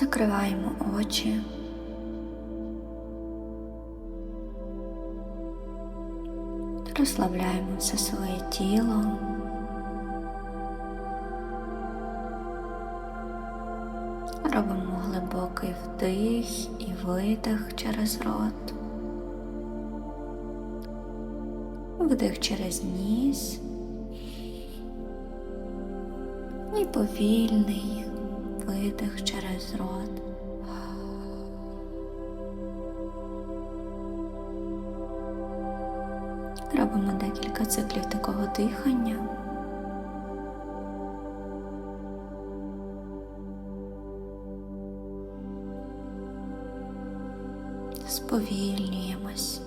Закриваємо очі. Розслабляємо все своє тіло. Робимо глибокий вдих і видих через рот. Вдих через ніс і повільний видих через рот. Робимо декілька циклів такого дихання. Сповільнюємось.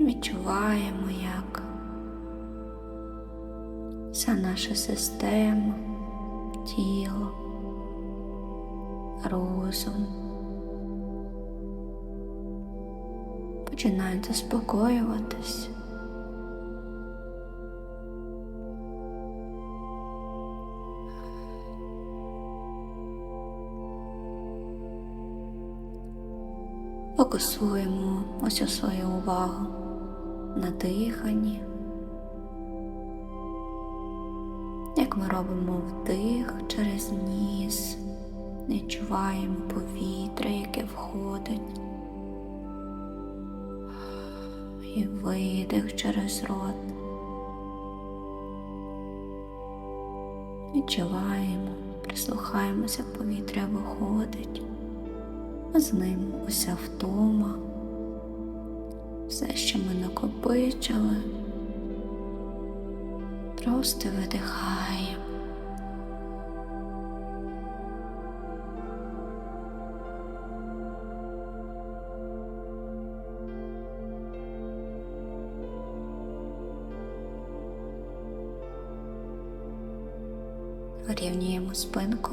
Відчуваємо, як вся наша система, тіло, розум починають заспокоюватись. Фокусуємо усю свою увагу на диханні, як ми робимо вдих через ніс, відчуваємо повітря, яке входить, і видих через рот. Відчуваємо, прислухаємося, повітря виходить. А з ним уся втома, все, що ми накопичили, просто видихаємо. Вирівнюємо спинку.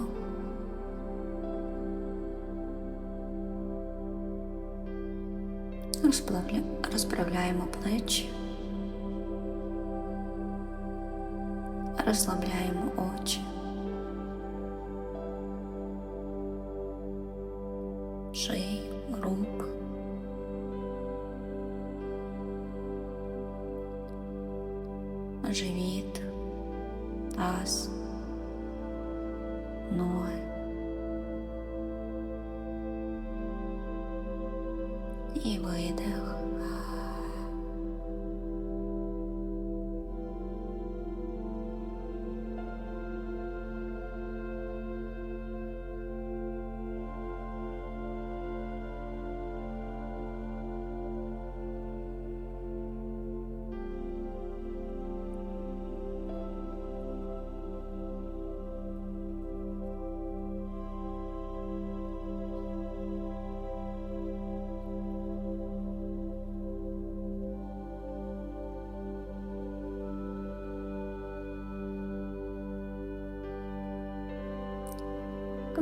Розправляємо плечі, розслабляємо очі, шию, рук. Живіт, таз, ноги.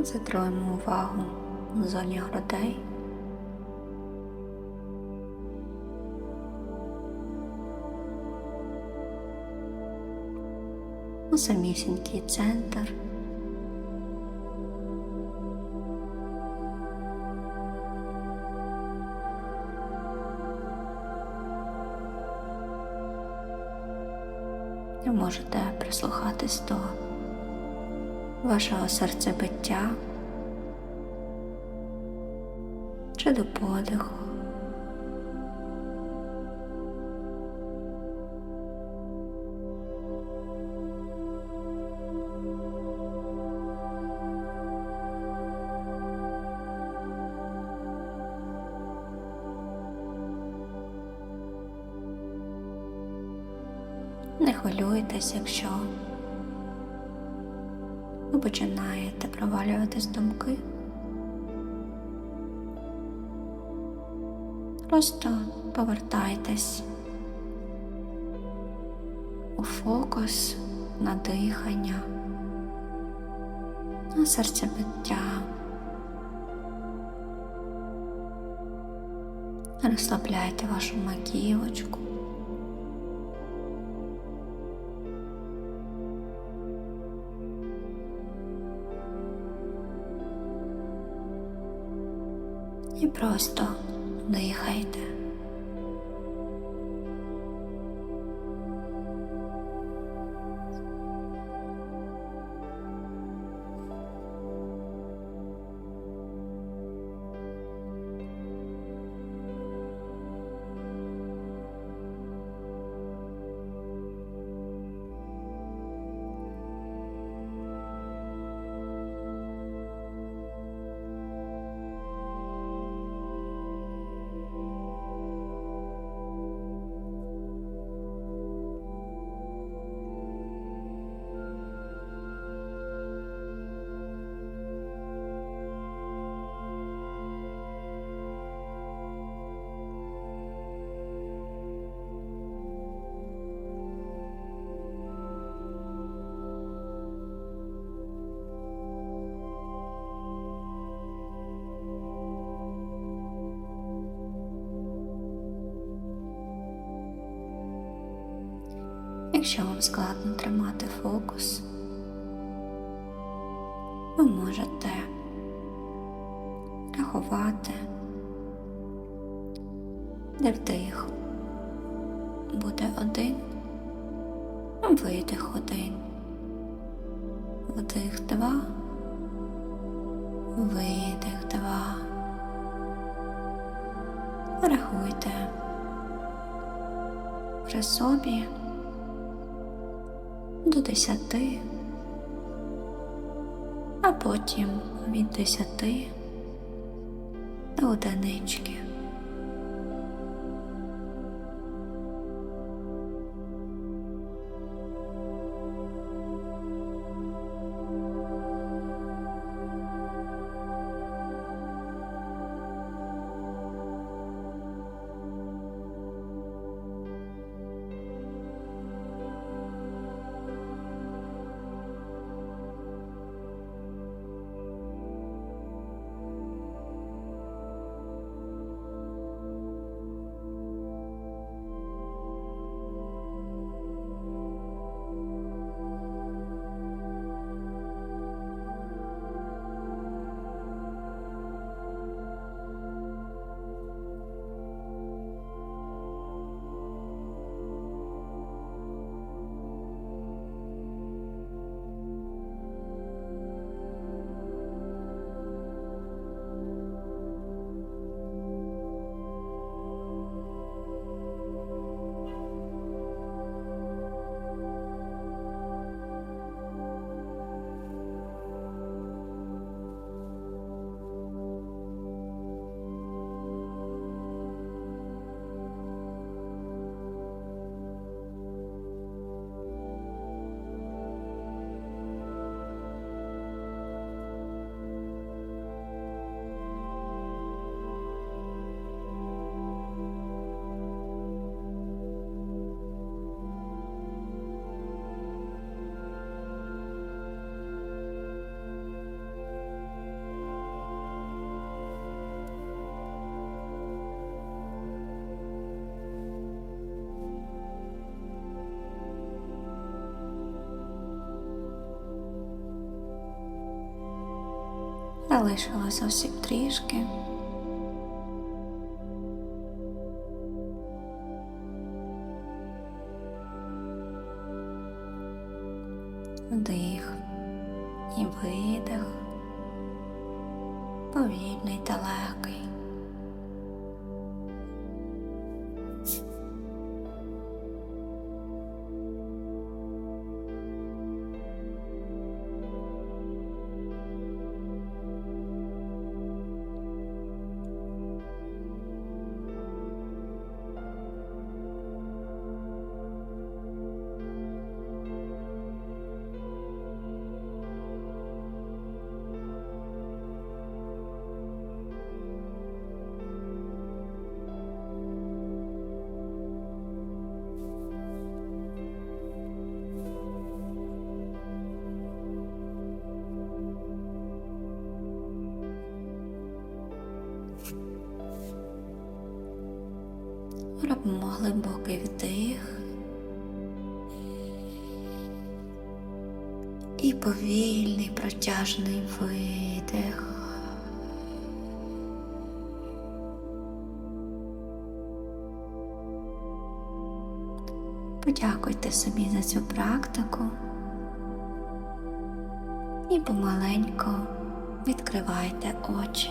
Концентруємо увагу на зоні грудей. У самісінький центр. Можете прислухатись до вашого серцебиття чи до подиху. Не хвилюйтесь, якщо починаєте провалюватись думки. Просто повертайтесь у фокус на дихання, на серцебиття. Розслабляйте вашу маківочку. І просто дихайте. Якщо вам складно тримати фокус, ви можете рахувати, де вдих буде один, видих один, вдих два, видих два. Рахуйте при собі до десяти, а потім від десяти до одинички. Залишилось зовсім трішки. глибокий вдих і повільний протяжний видих. Подякуйте собі за цю практику і помаленько відкривайте очі.